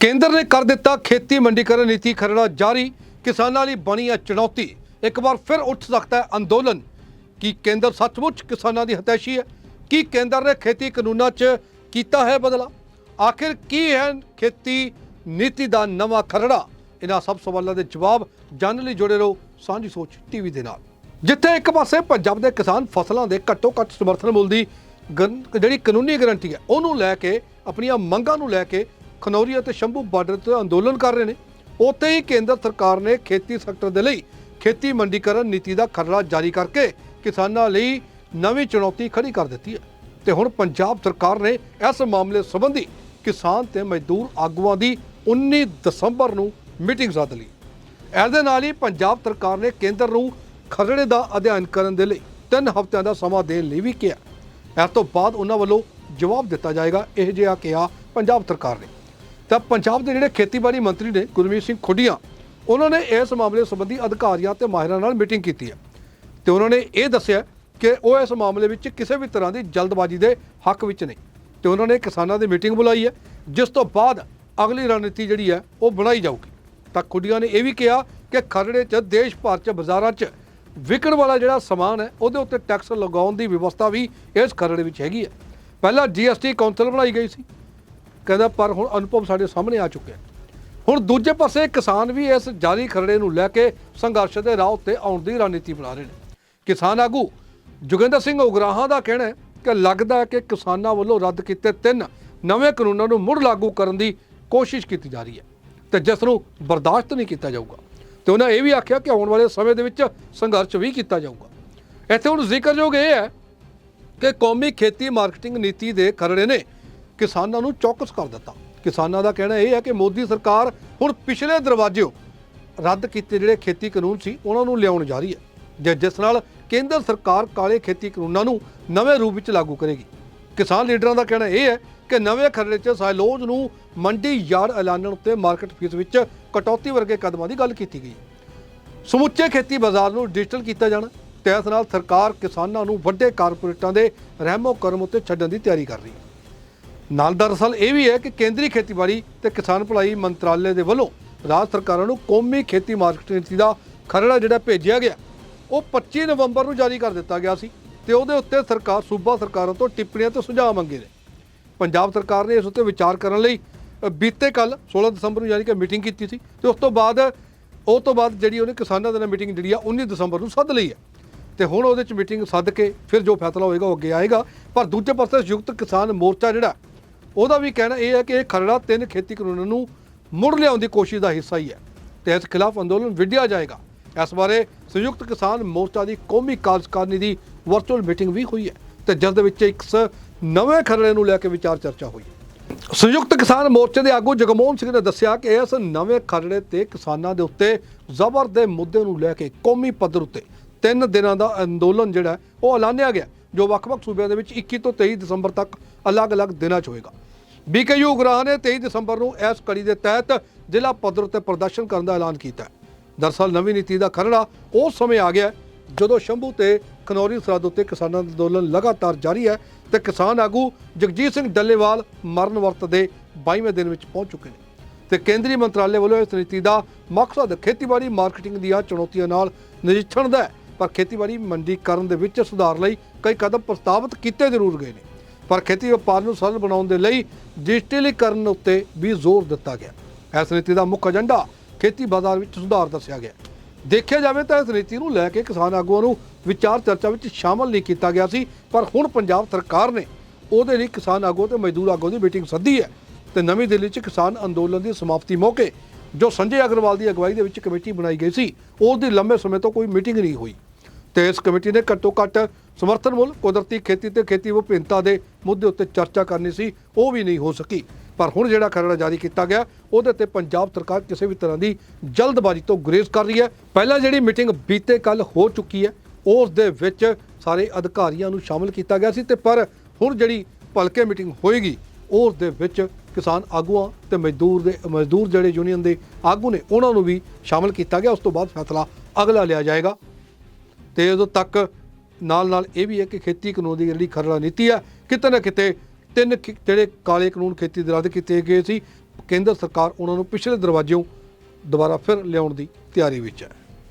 ਕੇਂਦਰ ਨੇ ਕਰ ਦਿੱਤਾ ਖੇਤੀ ਮੰਡੀਕਰਨ ਨੀਤੀ ਖਰੜਾ ਜਾਰੀ। ਕਿਸਾਨਾਂ ਲਈ ਬਣੀ ਹੈ ਚੁਣੌਤੀ। ਇੱਕ ਵਾਰ ਫਿਰ ਉੱਠ ਸਕਦਾ ਹੈ ਅੰਦੋਲਨ। ਕੀ ਕੇਂਦਰ ਸੱਚਮੁੱਚ ਕਿਸਾਨਾਂ ਦੀ ਹਤੈਸ਼ੀ ਹੈ? ਕੀ ਕੇਂਦਰ ਨੇ ਖੇਤੀ ਕਾਨੂੰਨਾਂ 'ਚ ਕੀਤਾ ਹੈ ਬਦਲਾ ਆਖਿਰ ਕੀ ਹੈ ਖੇਤੀ ਨੀਤੀ ਦਾ ਨਵਾਂ ਖਰੜਾ? ਇਹਨਾਂ ਸਭ ਸਵਾਲਾਂ ਦੇ ਜਵਾਬ ਜਾਣਨ ਲਈ ਜੁੜੇ ਰਹੋ ਸਾਂਝੀ ਸੋਚ ਟੀਵੀ ਦੇ ਨਾਲ। ਜਿੱਥੇ ਇੱਕ ਪਾਸੇ ਪੰਜਾਬ ਦੇ ਕਿਸਾਨ ਫਸਲਾਂ ਦੇ ਘੱਟੋ ਘੱਟ ਸਮਰਥਨ ਮੁੱਲ ਦੀ ਗਨ- ਜਿਹੜੀ ਕਾਨੂੰਨੀ ਗਰੰਟੀ ਹੈ, ਉਹਨੂੰ ਲੈ ਕੇ, ਆਪਣੀਆਂ ਮੰਗਾਂ ਨੂੰ ਲੈ ਕੇ ਖਨੌਰੀ ਅਤੇ ਸ਼ੰਭੂ ਬਾਰਡਰ ਤੇ ਅੰਦੋਲਨ ਕਰ ਰਹੇ ਨੇ। ਉੱਥੇ ਹੀ ਕੇਂਦਰ ਸਰਕਾਰ ਨੇ ਖੇਤੀ ਸੈਕਟਰ ਦੇ ਲਈ ਖੇਤੀ ਮੰਡੀਕਰਨ ਨੀਤੀ ਦਾ ਖਰੜਾ ਜਾਰੀ ਕਰਕੇ ਕਿਸਾਨਾਂ ਲਈ ਨਵੀਂ ਚੁਣੌਤੀ ਖੜੀ ਕਰ ਦਿੱਤੀ ਹੈ। ਤੇ ਹੁਣ ਪੰਜਾਬ ਸਰਕਾਰ ਨੇ ਇਸ ਮਾਮਲੇ ਸੰਬੰਧੀ ਕਿਸਾਨ ਤੇ ਮਜ਼ਦੂਰ ਆਗੂਆਂ ਦੀ 19 ਦਸੰਬਰ ਨੂੰ ਮੀਟਿੰਗ ਸੱਦ ਲਈ। ਇਸ ਦੇ ਨਾਲ ਹੀ ਪੰਜਾਬ ਸਰਕਾਰ ਨੇ ਕੇਂਦਰ ਨੂੰ ਖਰੜੇ ਦਾ ਅਧਿਐਨ ਕਰਨ ਦੇ ਲਈ 3 ਹਫ਼ਤਿਆਂ ਦਾ ਸਮਾਂ ਦੇਣ ਲਈ ਵੀ ਕਿਹਾ। ਇਸ ਤੋਂ ਬਾਅਦ ਉਹਨਾਂ ਵੱਲੋਂ ਜਵਾਬ ਦਿੱਤਾ ਜਾਏਗਾ, ਇਹ ਜਿਹਾ ਕਿਹਾ ਪੰਜਾਬ ਸਰਕਾਰ ਨੇ। ਤਾਂ ਪੰਜਾਬ ਦੇ ਜਿਹੜੇ ਖੇਤੀਬਾੜੀ ਮੰਤਰੀ ਨੇ ਗੁਰਮੀਤ ਸਿੰਘ ਖੁੱਡੀਆਂ, ਉਹਨਾਂ ਨੇ ਇਸ ਮਾਮਲੇ ਸੰਬੰਧੀ ਅਧਿਕਾਰੀਆਂ ਤੇ ਮਾਹਿਰਾਂ ਨਾਲ ਮੀਟਿੰਗ ਕੀਤੀ ਹੈ। ਤੇ ਉਹਨਾਂ ਨੇ ਇਹ ਦੱਸਿਆ ਕਿ ਉਹ ਇਸ ਮਾਮਲੇ ਵਿੱਚ ਕਿਸੇ ਵੀ ਤਰ੍ਹਾਂ ਦੀ ਜਲਦਬਾਜ਼ੀ ਦੇ ਹੱਕ ਵਿੱਚ ਨਹੀਂ। ਤੇ ਉਹਨਾਂ ਨੇ ਕਿਸਾਨਾਂ ਦੀ ਮੀਟਿੰਗ ਬੁਲਾਈ ਹੈ, ਜਿਸ ਤੋਂ ਬਾਅਦ ਅਗਲੀ ਰਣਨੀਤੀ ਜਿਹੜੀ ਹੈ, ਉਹ ਬਣਾਈ ਜਾਊਗੀ। ਤਾਂ ਖੁੱਡੀਆਂ ਨੇ ਇਹ ਵੀ ਕਿਹਾ ਕਿ ਖਰੜੇ 'ਚ, ਦੇਸ਼ ਭਰ 'ਚ, ਬਾਜ਼ਾਰਾਂ 'ਚ ਵਿਕਣ ਵਾਲਾ ਜਿਹੜਾ ਸਮਾਨ ਹੈ, ਉਹਦੇ ਉੱਤੇ ਟੈਕਸ ਲਗਾਉਣ ਦੀ ਵਿਵਸਥਾ ਵੀ ਇਸ ਖਰੜੇ ਵਿੱਚ ਹੈਗੀ ਹੈ। ਪਹਿਲਾਂ ਜੀਐਸਟੀ ਕਾਉਂਸਲ ਬਣਾਈ ਗਈ ਸੀ। ਕਹਿੰਦਾ, ਪਰ ਹੁਣ ਅਨੁਭਵ ਸਾਡੇ ਸਾਹਮਣੇ ਆ ਚੁੱਕਿਆ ਹੁਣ ਦੂਜੇ ਪਾਸੇ ਕਿਸਾਨ ਵੀ ਇਸ ਜਾਰੀ ਖਰੜੇ ਨੂੰ ਲੈ ਕੇ ਸੰਘਰਸ਼ ਦੇ ਰਾਹ ਉੱਤੇ ਆਉਣ ਦੀ ਰਣਨੀਤੀ ਬਣਾ ਰਹੇ ਨੇ। ਕਿਸਾਨ ਆਗੂ ਜੋਗਿੰਦਰ ਸਿੰਘ ਉਗਰਾਹਾਂ ਦਾ ਕਹਿਣਾ ਹੈ ਕਿ ਲੱਗਦਾ ਹੈ ਕਿ ਕਿਸਾਨਾਂ ਵੱਲੋਂ ਰੱਦ ਕੀਤੇ ਤਿੰਨ ਨਵੇਂ ਕਾਨੂੰਨਾਂ ਨੂੰ ਮੁੜ ਲਾਗੂ ਕਰਨ ਦੀ ਕੋਸ਼ਿਸ਼ ਕੀਤੀ ਜਾ ਰਹੀ ਹੈ ਤੇ ਜਿਸ ਨੂੰ ਬਰਦਾਸ਼ਤ ਨਹੀਂ ਕੀਤਾ ਜਾਊਗਾ। ਤੇ ਉਹਨਾਂ ਇਹ ਵੀ ਆਖਿਆ ਕਿ ਆਉਣ ਵਾਲੇ ਸਮੇਂ ਦੇ ਵਿੱਚ ਸੰਘਰਸ਼ ਵੀ ਕੀਤਾ ਜਾਊਗਾ। ਇੱਥੇ ਹੁਣ ਜ਼ਿਕਰਯੋਗ ਇਹ ਹੈ ਕਿ ਕੌਮੀ ਖੇਤੀ ਮਾਰਕੀਟਿੰਗ ਨੀਤੀ ਦੇ ਖਰੜੇ ਨੇ ਕਿਸਾਨਾਂ ਨੂੰ ਚੌਕਸ ਕਰ ਦਿੱਤਾ। ਕਿਸਾਨਾਂ ਦਾ ਕਹਿਣਾ ਇਹ ਹੈ ਕਿ ਮੋਦੀ ਸਰਕਾਰ ਹੁਣ ਪਿਛਲੇ ਦਰਵਾਜ਼ਿਓਂ ਰੱਦ ਕੀਤੇ ਜਿਹੜੇ ਖੇਤੀ ਕਾਨੂੰਨ ਸੀ, ਉਹਨਾਂ ਨੂੰ ਲਿਆਉਣ ਜਾ ਰਹੀ ਹੈ। ਜਿ- ਜਿਸ ਨਾਲ ਕੇਂਦਰ ਸਰਕਾਰ ਕਾਲੇ ਖੇਤੀ ਕਾਨੂੰਨਾਂ ਨੂੰ ਨਵੇਂ ਰੂਪ ਵਿੱਚ ਲਾਗੂ ਕਰੇਗੀ। ਕਿਸਾਨ ਲੀਡਰਾਂ ਦਾ ਕਹਿਣਾ ਇਹ ਹੈ ਕਿ ਨਵੇਂ ਖਰੜੇ 'ਚ ਸਾਇਲੋਜ਼ ਨੂੰ ਮੰਡੀ ਯਾਰਡ ਐਲਾਨਣ ਉੱਤੇ ਮਾਰਕੀਟ ਫੀਸ ਵਿੱਚ ਕਟੌਤੀ ਵਰਗੇ ਕਦਮਾਂ ਦੀ ਗੱਲ ਕੀਤੀ ਗਈ। ਸਮੁੱਚੇ ਖੇਤੀ ਬਾਜ਼ਾਰ ਨੂੰ ਡਿਜੀਟਲ ਕੀਤਾ ਜਾਣਾ, ਤੇ ਇਸ ਨਾਲ ਸਰਕਾਰ ਕਿਸਾਨਾਂ ਨੂੰ ਵੱਡੇ ਕਾਰਪੋਰੇਟਾਂ ਦੇ ਰਹਿਮੋ ਕਰਮ ਉੱਤੇ ਛੱਡਣ ਦੀ ਤਿਆਰੀ ਕਰ ਰਹੀ ਹੈ। ਨਾਲ ਦਰਅਸਲ ਇਹ ਵੀ ਹੈ ਕਿ ਕੇਂਦਰੀ ਖੇਤੀਬਾੜੀ ਤੇ ਕਿਸਾਨ ਭਲਾਈ ਮੰਤਰਾਲੇ ਦੇ ਵੱਲੋਂ ਰਾਜ ਸਰਕਾਰਾਂ ਨੂੰ ਕੌਮੀ ਖੇਤੀ ਮਾਰਕੀਟ ਨੀਤੀ ਦਾ ਖਰੜਾ ਜਿਹੜਾ ਭੇਜਿਆ ਗਿਆ। ਉਹ 25 ਨਵੰਬਰ ਨੂੰ ਜਾਰੀ ਕਰ ਦਿੱਤਾ ਗਿਆ ਸੀ ਤੇ ਉਹਦੇ ਉੱਤੇ ਸਰਕਾਰ, ਸੂਬਾ ਸਰਕਾਰਾਂ ਤੋਂ ਟਿੱਪਣੀਆਂ ਤੇ ਸੁਝਾਅ ਮੰਗੇ ਨੇ। ਪੰਜਾਬ ਸਰਕਾਰ ਨੇ ਇਸ ਉੱਤੇ ਵਿਚਾਰ ਕਰਨ ਲਈ ਬੀਤੇ ਕੱਲ 16 ਦਸੰਬਰ ਨੂੰ ਯਾਨੀ ਕਿ ਮੀਟਿੰਗ ਕੀਤੀ ਸੀ ਤੇ ਉਸ ਤੋਂ ਬਾਅਦ, ਉਹ ਤੋਂ ਬਾਅਦ ਜਿਹੜੀ ਉਹਨੇ ਕਿਸਾਨਾਂ ਦੇ ਨਾਲ ਮੀਟਿੰਗ ਜਿਹੜੀ ਆ 19 ਦਸੰਬਰ ਨੂੰ ਸੱਦ ਲਈ ਹੈ। ਤੇ ਹੁਣ ਉਹਦੇ ਚ ਮੀਟਿੰਗ ਸੱਦ ਕੇ ਫਿਰ ਜੋ ਫੈਸਲਾ ਹੋਏਗਾ ਉਹ ਅੱਗੇ ਆਏਗਾ। ਪਰ ਦੂਜੇ ਪਾਸੇ ਸੰਯੁਕਤ ਕਿਸਾਨ ਮੋਰਚਾ ਜਿਹੜਾ ਉਹਦਾ ਵੀ ਕਹਿਣਾ ਇਹ ਹੈ ਕਿ ਇਹ ਖਰੜਾ ਤਿੰਨ ਖੇਤੀ ਕਾਨੂੰਨਾਂ ਨੂੰ ਮੁੜ ਲਿਆਉਣ ਦੀ ਕੋਸ਼ਿਸ਼ ਦਾ ਹਿੱਸਾ ਹੀ ਹੈ। ਤੇ ਇਸ ਖਿਲਾਫ ਅੰਦੋਲਨ ਵਿੱਢਿਆ ਜਾਏਗਾ। ਇਸ ਬਾਰੇ ਸੰਯੁਕਤ ਕਿਸਾਨ ਮੋਰਚਾ ਦੀ ਕੌਮੀ ਕਾਰਜਕਾਰਨੀ ਦੀ ਵਰਚੁਅਲ ਮੀਟਿੰਗ ਵੀ ਹੋਈ ਹੈ ਤੇ ਜਿਸ ਦੇ ਵਿੱਚ ਇੱਕ ਨਵੇਂ ਖਰੜੇ ਨੂੰ ਲੈ ਕੇ ਵਿਚਾਰ ਚਰਚਾ ਹੋਈ। ਸੰਯੁਕਤ ਕਿਸਾਨ ਮੋਰਚੇ ਦੇ ਆਗੂ ਜਗਮੋਹਨ ਸਿੰਘ ਨੇ ਦੱਸਿਆ ਕਿ ਇਸ ਨਵੇਂ ਖਰੜੇ ਤੇ ਕਿਸਾਨਾਂ ਦੇ ਉੱਤੇ ਜ਼ਬਰ ਦੇ ਮੁੱਦੇ ਨੂੰ ਲੈ ਕੇ ਕੌਮੀ ਪੱਧਰ ਉੱਤੇ ਤਿੰਨ ਦਿਨਾਂ ਦਾ ਅੰਦੋਲਨ ਜਿਹੜਾ ਉਹ ਐਲਾਨਿਆ ਗਿਆ, ਜੋ ਵੱਖ-ਵੱਖ ਸੂਬਿਆਂ ਦੇ ਵਿੱਚ 21 ਤੋਂ 23 ਦਸੰਬਰ ਤੱਕ ਅਲੱਗ-ਅਲੱਗ ਦਿਨਾਂ 'ਚ ਹੋਏਗਾ। ਬੀਕੇਯੂ ਉਗਰਾਹ ਨੇ 23 ਦਸੰਬਰ ਨੂੰ ਇਸ ਕੜੀ ਦੇ ਤਹਿਤ ਜ਼ਿਲ੍ਹਾ ਪੱਧਰ ਉੱਤੇ ਪ੍ਰਦਰਸ਼ਨ ਕਰਨ ਦਾ ਐਲਾਨ ਕੀਤਾ ਹੈ। ਦਰਅਸਲ ਨਵੀਂ ਨੀਤੀ ਦਾ ਖਰੜਾ ਉਸ ਸਮੇਂ ਆ ਗਿਆ ਜਦੋਂ ਸ਼ੰਭੂ ਤੇ ਖਨੌਰੀ ਸਰਹੱਦ ਉੱਤੇ ਕਿਸਾਨਾਂ ਦਾ ਅੰਦੋਲਨ ਲਗਾਤਾਰ ਜਾਰੀ ਹੈ ਤੇ ਕਿਸਾਨ ਆਗੂ ਜਗਜੀਤ ਸਿੰਘ ਡੱਲੇਵਾਲ ਮਰਨ ਵਰਤ ਦੇ 22ਵੇਂ ਦਿਨ ਵਿੱਚ ਪਹੁੰਚ ਚੁੱਕੇ ਨੇ ਤੇ ਕੇਂਦਰੀ ਮੰਤਰਾਲੇ ਵੱਲੋਂ ਇਸ ਨੀਤੀ ਦਾ ਮਕਸਦ ਖੇਤੀਬਾੜੀ ਮਾਰਕੀਟਿੰਗ ਦੀਆਂ ਚੁਣੌਤੀਆਂ ਨਾਲ ਨਜਿੱਠਣ ਦਾ ਹੈ, ਪਰ ਖੇਤੀਬਾੜੀ ਮੰਡੀਕਰਨ ਦੇ ਵਿੱਚ ਸੁਧਾਰ ਲਈ ਕਈ ਕਦਮ ਪ੍ਰਸਤਾਵਿਤ ਕੀਤੇ ਜ਼ਰੂਰ ਗਏ ਨੇ ਪਰ ਖੇਤੀ ਵਪਾਰ ਨੂੰ ਸਰਲ ਬਣਾਉਣ ਦੇ ਲਈ ਡਿਜੀਟਲੀਕਰਨ ਉੱਤੇ ਵੀ ਜ਼ੋਰ ਦਿੱਤਾ ਗਿਆ। ਇਸ ਨੀਤੀ ਦਾ ਮੁੱਖ ਏਜੰਡਾ ਖੇਤੀ ਬਾਜ਼ਾਰ ਵਿੱਚ ਸੁਧਾਰ ਦੱਸਿਆ ਗਿਆ। ਦੇਖਿਆ ਜਾਵੇ ਤਾਂ ਇਸ ਨੀਤੀ ਨੂੰ ਲੈ ਕੇ ਕਿਸਾਨ ਆਗੂਆਂ ਨੂੰ ਵਿਚਾਰ ਚਰਚਾ ਵਿੱਚ ਸ਼ਾਮਲ ਨਹੀਂ ਕੀਤਾ ਗਿਆ ਸੀ, ਪਰ ਹੁਣ ਪੰਜਾਬ ਸਰਕਾਰ ਨੇ ਉਹਦੇ ਲਈ ਕਿਸਾਨ ਆਗੂ ਤੇ ਮਜ਼ਦੂਰ ਆਗੂ ਦੀ ਮੀਟਿੰਗ ਸੱਦੀ ਹੈ ਤੇ ਨਵੀਂ ਦਿੱਲੀ 'ਚ ਕਿਸਾਨ ਅੰਦੋਲਨ ਦੀ ਸਮਾਪਤੀ ਮੌਕੇ ਜੋ ਸੰਜੇ ਅਗਰਵਾਲ ਦੀ ਅਗਵਾਈ ਦੇ ਵਿੱਚ ਕਮੇਟੀ ਬਣਾਈ ਗਈ ਸੀ ਉਸ ਦੀ ਲੰਬੇ ਸਮੇਂ ਤੋਂ ਕੋਈ ਮੀਟਿੰਗ ਨਹੀਂ ਹੋਈ। ਤੇ ਇਸ ਕਮੇਟੀ ਨੇ ਘੱਟੋ ਘੱਟ ਸਮਰਥਨ ਮੁੱਲ, ਕੁਦਰਤੀ ਖੇਤੀ ਤੇ ਖੇਤੀ ਵਿਭਿੰਨਤਾ ਦੇ ਮੁੱਦੇ ਉੱਤੇ ਚਰਚਾ ਕਰਨੀ ਸੀ, ਉਹ ਵੀ ਨਹੀਂ ਹੋ ਸਕੀ। ਪਰ ਹੁਣ ਜਿਹੜਾ ਖਰੜਾ ਜਾਰੀ ਕੀਤਾ ਗਿਆ, ਉਹਦੇ ਤੇ ਪੰਜਾਬ ਸਰਕਾਰ ਕਿਸੇ ਵੀ ਤਰ੍ਹਾਂ ਦੀ ਜਲਦਬਾਜ਼ੀ ਤੋਂ ਗੁਰੇਜ਼ ਕਰ ਰਹੀ ਹੈ। ਪਹਿਲਾਂ ਜਿਹੜੀ ਮੀਟਿੰਗ ਬੀਤੇ ਕੱਲ ਹੋ ਚੁੱਕੀ ਹੈ, ਉਸ ਦੇ ਵਿੱਚ ਸਾਰੇ ਅਧਿਕਾਰੀਆਂ ਨੂੰ ਸ਼ਾਮਲ ਕੀਤਾ ਗਿਆ ਸੀ ਤੇ ਪਰ ਹੁਣ ਜਿਹੜੀ ਭਲਕੇ ਮੀਟਿੰਗ ਹੋਏਗੀ, ਉਸ ਦੇ ਵਿੱਚ ਕਿਸਾਨ ਆਗੂਆਂ ਤੇ ਮਜ਼ਦੂਰ ਦੇ, ਮਜ਼ਦੂਰ ਜਿਹੜੇ ਯੂਨੀਅਨ ਦੇ ਆਗੂ ਨੇ, ਉਹਨਾਂ ਨੂੰ ਵੀ ਸ਼ਾਮਲ ਕੀਤਾ ਗਿਆ। ਉਸ ਤੋਂ ਬਾਅਦ ਫੈਸਲਾ ਅਗਲਾ ਲਿਆ ਜਾਏਗਾ। ਤੇ ਉਦੋਂ ਤੱਕ ਨਾਲ ਨਾਲ ਇਹ ਵੀ ਹੈ ਕਿ ਖੇਤੀ ਕਾਨੂੰਨ ਦੀ ਜਿਹੜੀ ਖਰੜਾ ਨੀਤੀ ਹੈ, ਕਿਤੇ ਨਾ ਕਿਤੇ ਤਿੰਨ ਖੇ- ਜਿਹੜੇ ਕਾਲੇ ਕਾਨੂੰਨ ਖੇਤੀ ਦੇ ਰੱਦ ਕੀਤੇ ਗਏ ਸੀ, ਕੇਂਦਰ ਸਰਕਾਰ ਉਹਨਾਂ ਨੂੰ ਪਿਛਲੇ ਦਰਵਾਜ਼ਿਓਂ ਦੁਬਾਰਾ ਫਿਰ ਲਿਆਉਣ ਦੀ ਤਿਆਰੀ ਵਿੱਚ ਹੈ।